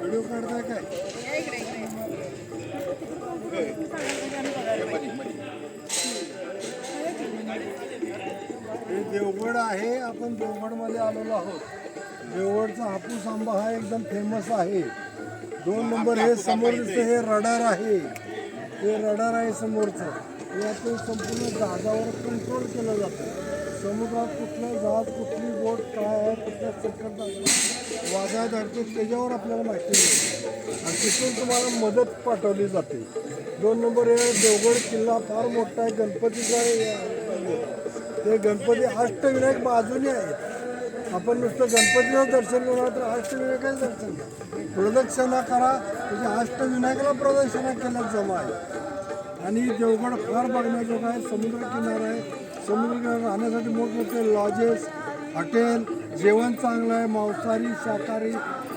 Video काढताय काय? हे देवगड आहे आपण देवगडमध्ये आलेलो आहोत. देवगडचा हापूस आंबा हा एकदम फेमस आहे. दोन नंबर हे समोर दिसतं हे रडार आहे. हे रडार आहे समोरचं. यातून संपूर्ण जहाजावर कंट्रोल केलं जातं. समुद्रात कुठलं जहाज कुठली बोट काय आहे कुठल्या संकटात वादळात अडतो त्याच्यावर आपल्याला माहिती मिळते आणि तिथून तुम्हाला मदत पाठवली जाते. दोन नंबर हे देवगड किल्ला फार मोठा आहे. गणपतीचा ते गणपती अष्टविनायक बाजूने आहेत. आपण नुसतं गणपतीचं दर्शन घेणार तर अष्टविनायकाचं दर्शन घ्या. प्रदक्षिणा करा म्हणजे अष्टविनायकाला प्रदक्षिणा केल्यात जमा आहे. आणि देवगड फार बघण्याजोगं आहे. समुद्र किनारा आहे. समुद्र किनारा राहण्यासाठी मोठमोठे लॉजेस हॉटेल जेवण चांगलं आहे. मांसाहारी शाकाहारी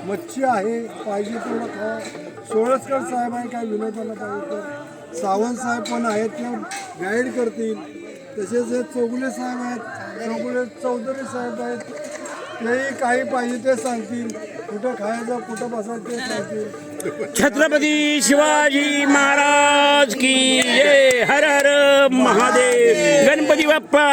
मच्छी आहे. पाहिजे तेवढं खावा. सोळसकर साहेब आहे काय विनोदाला पाहिजे. तर सावंत साहेब पण आहेत ते गाईड करतील. तसेच हे चौगुले साहेब आहेत. चौगुले चौधरी साहेब आहेत. तेही काही पाहिजे ते सांगतील. कुठं खायचं कुठं बसायचं ते सांगतील. छत्रपती शिवाजी महाराज की जय. हर हर महादेव. गणपती बाप्पा.